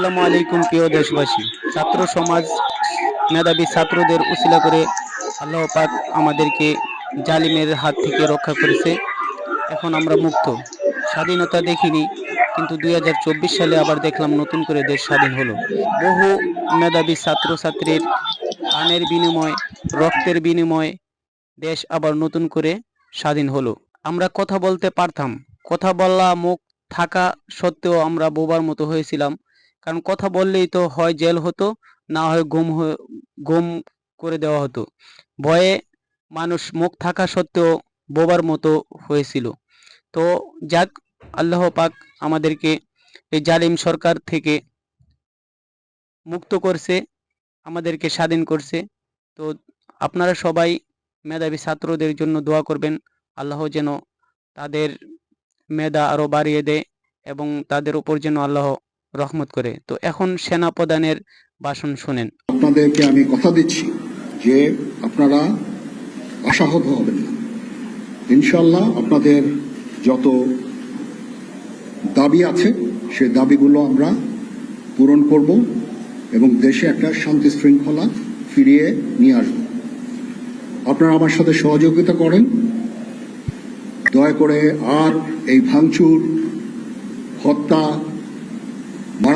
আসসালামু আলাইকুম, প্রিয় দেশবাসী। ছাত্র সমাজ মেধাবী ছাত্রদের উসিলা করে আল্লাহ পাক আমাদেরকে জালিমের হাত থেকে রক্ষা করেছে। এখন আমরা মুক্ত। স্বাধীনতা দেখিনি, কিন্তু দুই হাজার চব্বিশ সালে আবার দেখলাম নতুন করে দেশ স্বাধীন হলো। বহু মেধাবী ছাত্রছাত্রীর প্রাণের বিনিময়, রক্তের বিনিময় দেশ আবার নতুন করে স্বাধীন হলো। আমরা কথা বলতে পারতাম, কথা বলা, মুখ থাকা সত্ত্বেও আমরা বোবার মতো হয়েছিলাম। কারণ কথা বললেই তো হয় জেল হতো, না হয় গুম গুম করে দেওয়া হতো। ভয়ে মানুষ মুখ থাকা সত্ত্বেও বোবার মতো হয়েছিল। তো যাক, আল্লাহ পাক আমাদেরকে এই জালিম সরকার থেকে মুক্ত করছে, আমাদেরকে স্বাধীন করছে। তো আপনারা সবাই মেধাবী ছাত্রদের জন্য দোয়া করবেন। আল্লাহ যেন তাদের মেধা আরও বাড়িয়ে দেয় এবং তাদের উপর যেন আল্লাহ রহমত করে। তো এখন সেনা প্রধানের ভাষণ শুনেন। আপনাদেরকে আমি কথা দিচ্ছি যে আপনারা আশাহত হবেন ইনশাল্লাহ আপনাদের যত দাবি আছে, সে দাবিগুলো আমরা পূরণ করব এবং দেশে একটা শান্তি শৃঙ্খলা ফিরিয়ে নিয়ে আসব। আপনারা আমার সাথে সহযোগিতা করেন। দয়া করে আর এই ভাঙচুর, হত্যা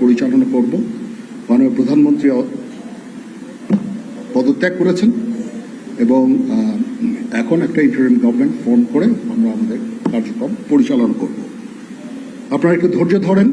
পরিচালনা করব। মাননীয় প্রধানমন্ত্রী পদত্যাগ করেছেন এবং এখন একটা ইন্টারিম গভর্নমেন্ট ফর্ম করে আমরা আমাদের কার্যক্রম পরিচালনা করব। আপনারা একটু ধৈর্য ধরেন।